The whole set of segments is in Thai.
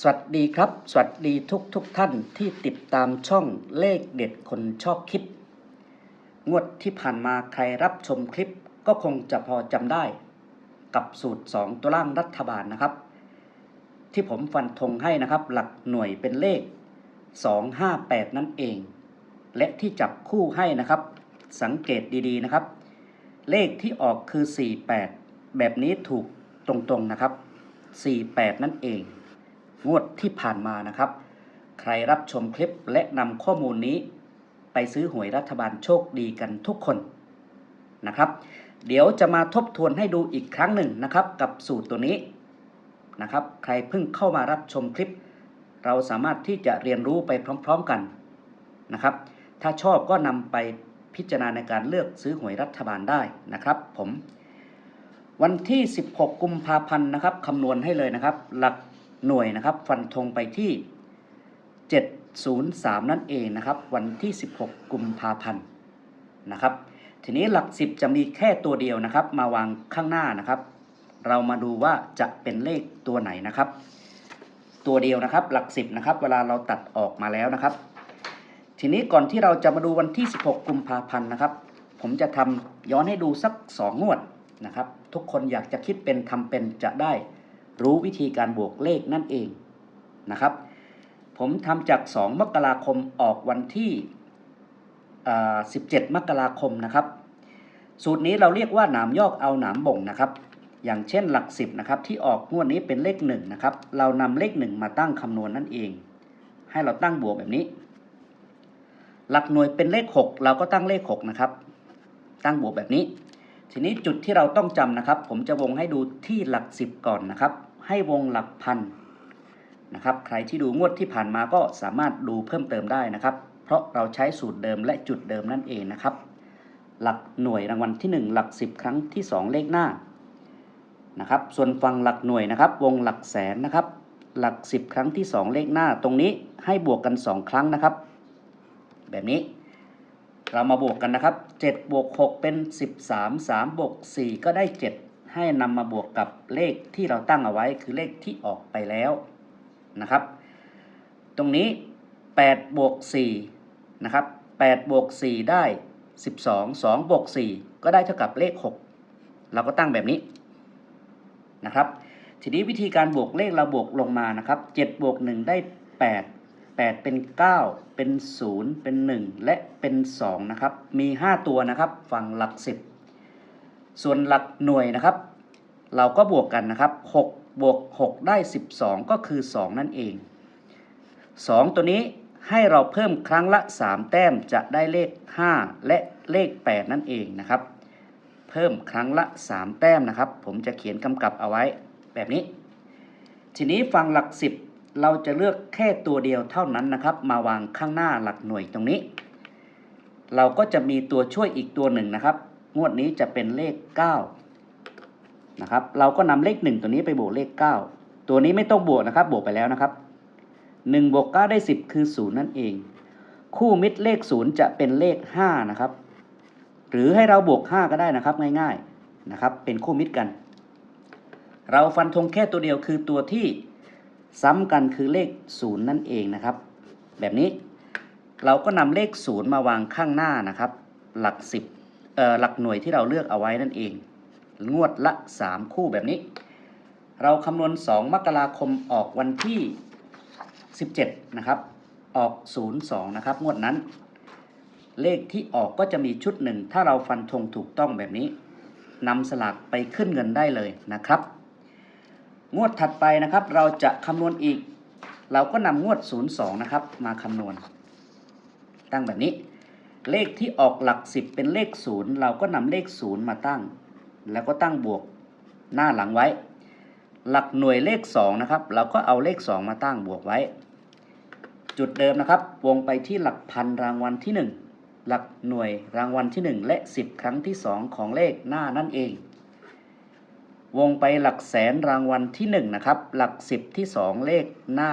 สวัสดีครับ สวัสดีทุกทุกท่านที่ติดตามช่องเลขเด็ดคนชอบคิด งวดที่ผ่านมาใครรับชมคลิปก็คงจะพอจำได้ กับสูตร 2 ตัวล่างรัฐบาลนะครับ ที่ผมฟันธงให้นะครับ หลักหน่วยเป็นเลข 258 นั่นเอง และที่จับคู่ให้นะครับ สังเกตดีๆนะครับ เลขที่ออกคือ 48 แบบนี้ถูกตรงๆนะครับ 48 นั่นเอง งวดที่ผ่านมานะครับ ใครรับชมคลิปและนำข้อมูลนี้ ไปซื้อหวยรัฐบาลโชคดีกันทุกคนนะครับ เดี๋ยวจะมาทบทวนให้ดูอีกครั้งหนึ่งนะครับ กับสูตรตัวนี้นะครับ ใครเพิ่งเข้ามารับชมคลิป เราสามารถที่จะเรียนรู้ไปพร้อม ๆกันนะครับ ถ้าชอบก็นำไปพิจารณาในการเลือกซื้อหวยรัฐบาลได้นะครับ ผม วันที่ 16 กุมภาพันธ์นะครับคำนวณให้เลยนะครับ หลัก หน่วยนะครับ ฟันธงไปที่ 703 นั่นเองนะครับ วันที่ 16 กุมภาพันธ์นะครับ ทีนี้หลัก 10 จะมีแค่ตัวเดียวนะครับ มาวางข้างหน้านะครับ เรามาดูว่าจะเป็นเลขตัวไหนนะครับ ตัวเดียวนะครับหลัก 10 นะครับ เวลาเราตัดออกมาแล้วนะครับ ทีนี้ก่อนที่เราจะมาดูวันที่ 16 กุมภาพันธ์นะครับ ผมจะทำย้อนให้ดูสัก 2 งวดนะครับ ทุกคนอยากจะคิดเป็นทำเป็นจะได้ รู้วิธีการบวกเลขนั่นเองนะครับ ผมทำจาก 2 มกราคมออกวันที่ 17 มกราคมนะครับ สูตรนี้เราเรียกว่าหนามยอกเอาหนามบ่งนะครับ อย่างเช่นหลัก 10นะครับที่ออกงวดนี้เป็นเลข1นะครับ เรานำเลข 1 มาตั้งคำนวณนั่นเอง ให้เราตั้งบวกแบบนี้ หลักหน่วยเป็นเลข 6 เราก็ตั้งเลข6นะครับ ตั้งบวกแบบนี้ ทีนี้จุดที่เราต้องจำนะครับ ผมจะวงให้ดูที่หลัก10ก่อนนะครับ ให้วงหลักพันนะครับ ใครที่ดูงวดที่ผ่านมาก็สามารถดูเพิ่มเติมได้นะครับ เพราะเราใช้สูตรเดิมและจุดเดิมนั่นเองนะครับ หลักหน่วยรางวัลที่ 1 หลัก 10 ครั้งที่ 2 เลขหน้านะครับ ส่วนฝั่งหลักหน่วยนะครับ วงหลักแสนนะครับ หลัก 10 ครั้งที่ 2 เลขหน้า ตรงนี้ให้บวกกัน 2 ครั้งนะครับ แบบนี้ เรามาบวกกันนะครับ7บวก6เป็น 13 3บวก4ก็ได้ 7 ให้นำมาบวกกับเลขที่เราตั้งเอาไว้คือเลขที่ออกไปแล้วนะครับ ตรงนี้8บวก4นะครับ8บวก4ได้ 12 2บวก4ก็ได้เท่ากับเลข 6 เราก็ตั้งแบบนี้นะครับ ทีนี้วิธีการบวกเลขเราบวกลงมานะครับ7บวก1ได้ 8 8 เป็น 9 เป็น 0 เป็น 1 และเป็น 2 นะครับ มี 5 ตัวนะครับ ฝั่งหลัก 10 ส่วนหลักหน่วยนะครับ เราก็บวกกันนะครับ6บวก 6 ได้ 12 ก็คือ 2 นั่นเอง 2 ตัวนี้ให้เราเพิ่มครั้งละ 3 แต้มจะได้เลข 5 และเลข 8 นั่นเองนะครับ เพิ่มครั้งละ 3 แต้มนะครับ ผมจะเขียนกำกับเอาไว้แบบนี้ ทีนี้ฝั่งหลัก 10 เราจะเลือกแค่ตัวเดียวเท่านั้นนะครับ มาวางข้างหน้าหลักหน่วยตรงนี้ เราก็จะมีตัวช่วยอีกตัวหนึ่งนะครับ งวดนี้จะเป็นเลข 9 นะครับ เราก็นำเลข 1 ตัวนี้ไปบวกเลข 9 ตัวนี้ไม่ต้องบวกนะครับ บวกไปแล้วนะครับ1บวก9ได้ 10 คือ 0 นั่นเอง คู่มิตรเลข 0 จะเป็นเลข 5 นะครับ หรือให้เราบวก 5 ก็ได้นะครับง่ายๆนะครับ เป็นคู่มิตรกัน เราฟันธงแค่ตัวเดียวคือตัวที่ ซ้ำกันคือเลข 0 นั่นเองนะครับ แบบนี้เราก็นำเลข 0 มาวางข้างหน้านะครับ หลัก 10เอ่อหลักหน่วยที่เราเลือกเอาไว้นั่นเอง งวดละ 3 คู่แบบนี้ เราคำนวณ 2 มกราคมออกวันที่ 17 นะครับ ออก 02 นะครับ งวดนั้น เลขที่ออกก็จะมีชุดหนึ่ง ถ้าเราฟันธงถูกต้องแบบนี้นำสลากไปขึ้นเงินได้เลยนะครับ งวดถัดไปนะครับ เราจะคำนวณอีก เราก็นำงวด 02 นะครับ มาคำนวณ ตั้งแบบนี้ เลขที่ออกหลัก 10 เป็นเลข 0 เราก็นำเลข 0 มาตั้ง แล้วก็ตั้งบวกหน้าหลังไว้ หลักหน่วยเลข 2 นะครับ เราก็เอาเลข 2 มาตั้งบวกไว้ จุดเดิมนะครับ วงไปที่หลักพันรางวัลที่ 1 หลักหน่วยรางวัลที่ 1 และ 10 ครั้งที่ 2 ของเลขหน้านั่นเอง วงไปหลักแสนรางวัลที่1นะครับ หลัก 10 ที่ 2 เลขหน้า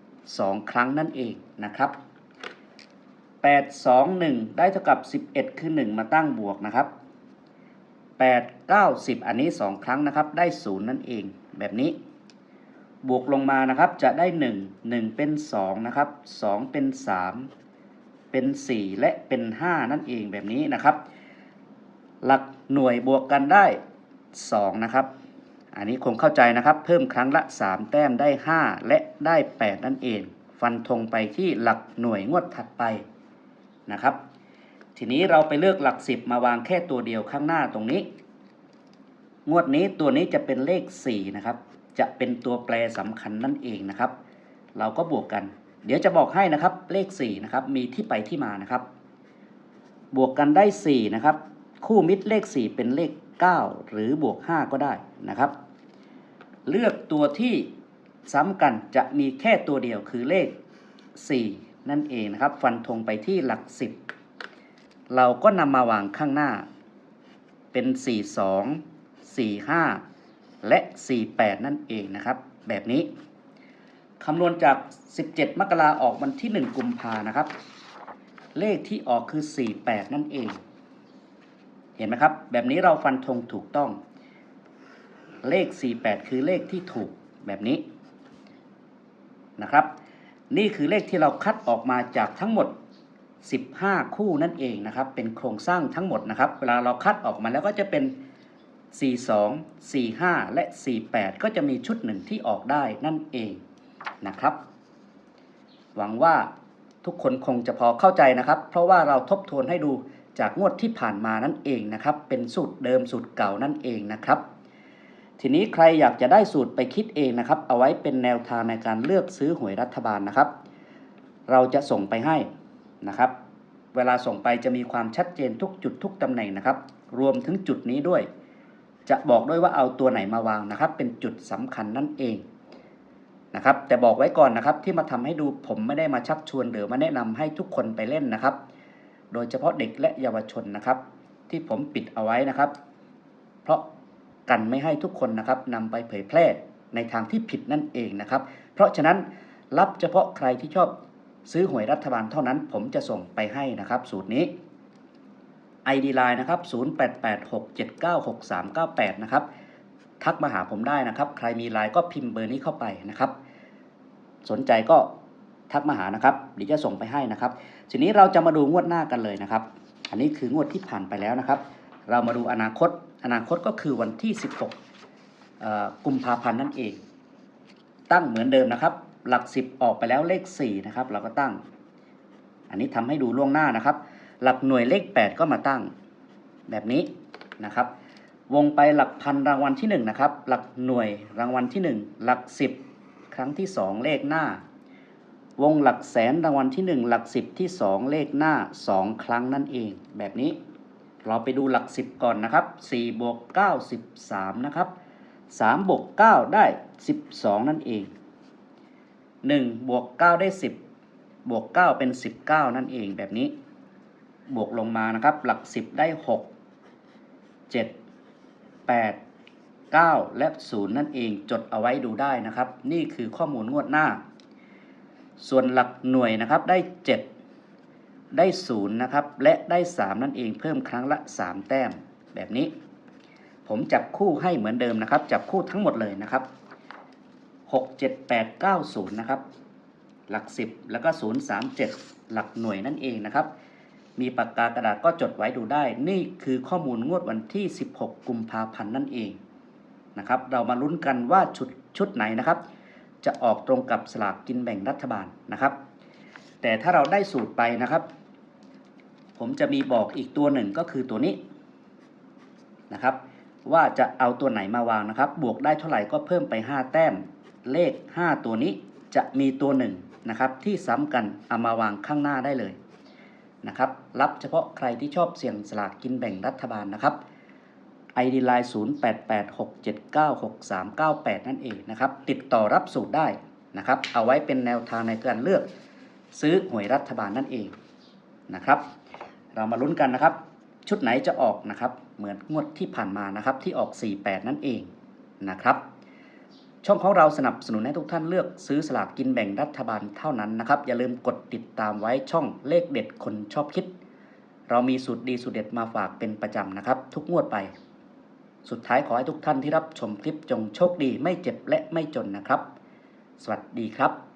2 ครั้งนั่นเองนะครับ 8 2 1 ได้เท่ากับ 11 คือ 1 มาตั้งบวกนะครับ 8 9 10 อันนี้ 2 ครั้งนะครับ ได้ 0 นั่นเอง แบบนี้ บวกลงมานะครับ จะได้ 1 1 เป็น 2 นะครับ 2 เป็น 3 เป็น 4 และเป็น 5 นั่นเองแบบนี้นะครับ หลักหน่วยบวกกันได้ 2 นะครับ อันนี้คงเข้าใจนะครับ เพิ่มครั้งละ 3 แต้มได้ 5 และได้ 8 นั่นเอง ฟันธงไปที่หลักหน่วยงวดถัดไปนะครับ ทีนี้เราไปเลือกหลัก 10 มาวางแค่ตัวเดียวข้างหน้าตรงนี้ งวดนี้ตัวนี้จะเป็นเลข 4 นะครับ จะเป็นตัวแปรสำคัญนั่นเองนะครับ เราก็บวกกัน เดี๋ยวจะบอกให้นะครับเลข 4 นะครับ มีที่ไปที่มานะครับ บวกกันได้ 4 นะครับ คู่มิตรเลข 4 เป็นเลข 9 หรือบวก 5 ก็ได้นะครับ เลือกตัวที่ซ้ำกันจะมีแค่ตัวเดียวคือเลข 4 นั่นเองนะครับ ฟันธงไปที่หลัก 10 เราก็นำมาวางข้างหน้า เป็น 42 45 และ 48 นั่นเองนะครับ แบบนี้คำนวณจาก 17 มกราออกวันที่ 1 กุมภานะครับ เลขที่ออกคือ 48 นั่นเอง เห็นไหมครับ แบบนี้เราฟันธงถูกต้อง เลข 48 คือเลขที่ถูกแบบนี้นะครับ นี่คือเลขที่เราคัดออกมาจากทั้งหมด 15 คู่นั่นเองนะครับ เป็นโครงสร้างทั้งหมดนะครับ เวลาเราคัดออกมาแล้วก็จะเป็น 42 45 และ 48 ก็จะมีชุดหนึ่งที่ออกได้นั่นเองนะครับ หวังว่าทุกคนคงจะพอเข้าใจนะครับ เพราะว่าเราทบทวนให้ดู จากงวดที่ผ่านมานั่นเองนะครับ เป็นสูตรเดิมสูตรเก่านั่นเองนะครับ ทีนี้ใครอยากจะได้สูตรไปคิดเองนะครับ เอาไว้เป็นแนวทางในการเลือกซื้อหวยรัฐบาลนะครับ เราจะส่งไปให้นะครับ เวลาส่งไปจะมีความชัดเจนทุกจุดทุกตำแหน่งนะครับ รวมถึงจุดนี้ด้วย จะบอกด้วยว่าเอาตัวไหนมาวางนะครับ เป็นจุดสำคัญนั่นเองนะครับแต่บอกไว้ก่อนนะครับที่มาทำให้ดูผมไม่ได้มาชักชวนหรือมาแนะนำให้ทุกคนไปเล่นนะครับ โดยเฉพาะเด็กและเยาวชนนะครับ ที่ผมปิดเอาไว้นะครับ เพราะกันไม่ให้ทุกคนนะครับนำไปเผยแพร่ในทางที่ผิดนั่นเองนะครับ เพราะฉะนั้นรับเฉพาะใครที่ชอบซื้อหวยรัฐบาลเท่านั้น ผมจะส่งไปให้นะครับ สูตรนี้ ID Line นะครับ 0886796398 นะครับ ทักมาหาผมได้นะครับ ใครมีไลน์ก็พิมพ์เบอร์นี้เข้าไปนะครับ สนใจก็ ทักมาหานะครับเดี๋ยวจะส่งไปให้นะครับ ทีนี้เราจะมาดูงวดหน้ากันเลยนะครับ อันนี้คืองวดที่ผ่านไปแล้วนะครับ เรามาดูอนาคตอนาคตก็คือวันที่ 16กุมภาพันธ์นั่นเอง ตั้งเหมือนเดิมนะครับ หลัก 10 ออกไปแล้วเลข4นะครับเราก็ตั้ง อันนี้ทำให้ดูล่วงหน้านะครับ หลักหน่วยเลข 8 ก็มาตั้งแบบนี้นะครับ วงไปหลักพันรางวัลที่1นะครับหลักหน่วยรางวัลที่ 1 หลัก 10 ครั้งที่ 2 เลขหน้า วงหลักแสนรางวัลที่ 1 หลัก10ที่ 2 เลขหน้า 2 ครั้งนั่นเอง แบบนี้เราไปดูหลัก10ก่อนนะครับ4บวก9 13นะครับ3บวก9ได้ 12 นั่นเอง1บวก9ได้ 10 บวก 9 เป็น 19 นั่นเองแบบนี้ บวกลงมานะครับ หลัก 10 ได้ 6 7 8 9 และ 0 นั่นเองจดเอาไว้ดูได้นะครับ นี่คือข้อมูลงวดหน้า ส่วนหลักหน่วยนะครับได้ 7 ได้0นะครับและได้ 3 นั่นเองเพิ่มครั้งละ 3 แต้มแบบนี้ ผมจับคู่ให้เหมือนเดิมนะครับ จับคู่ทั้งหมดเลยนะครับ6 7 8 9 0นะครับหลัก 10 แล้วก็ 0 3 7 หลักหน่วยนั่นเองนะครับ มีปากกากระดาษก็จดไว้ดูได้ นี่คือข้อมูลงวดวันที่ 16 กุมภาพันธ์นั่นเองนะครับ เรามาลุ้นกันว่าชุดชุดไหนนะครับ จะออกตรงกับสลากกินแบ่งรัฐบาลนะครับ แต่ถ้าเราได้สูตรไปนะครับ ผมจะมีบอกอีกตัวหนึ่งก็คือตัวนี้นะครับ ว่าจะเอาตัวไหนมาวางนะครับ บวกได้เท่าไหร่ก็เพิ่มไป 5 แต้ม เลข 5 ตัวนี้จะมีตัวหนึ่งนะครับ ที่ซ้ำกันเอามาวางข้างหน้าได้เลยนะครับ รับเฉพาะใครที่ชอบเสี่ยงสลากกินแบ่งรัฐบาลนะครับ ID Line 0886796398 นั่นเองนะครับ ติดต่อรับสูตรได้นะครับ เอาไว้เป็นแนวทางในการเลือก ซื้อหวยรัฐบาลนั่นเองนะครับ เรามาลุ้นกันนะครับ ชุดไหนจะออกนะครับ เหมือนงวดที่ผ่านมานะครับ ที่ออก 48 นั่นเองนะครับ ช่องของเราสนับสนุนให้ทุกท่านเลือกซื้อสลากกินแบ่งรัฐบาลเท่านั้นนะครับ อย่าลืมกดติดตามไว้ช่องเลขเด็ดคนชอบคิดเรามีสูตรดีสูตรเด็ดมาฝากเป็นประจำนะครับ ทุกงวดไป สุดท้ายขอให้ทุกท่านที่รับชมคลิปจงโชคดีไม่เจ็บและไม่จนนะครับ สวัสดีครับ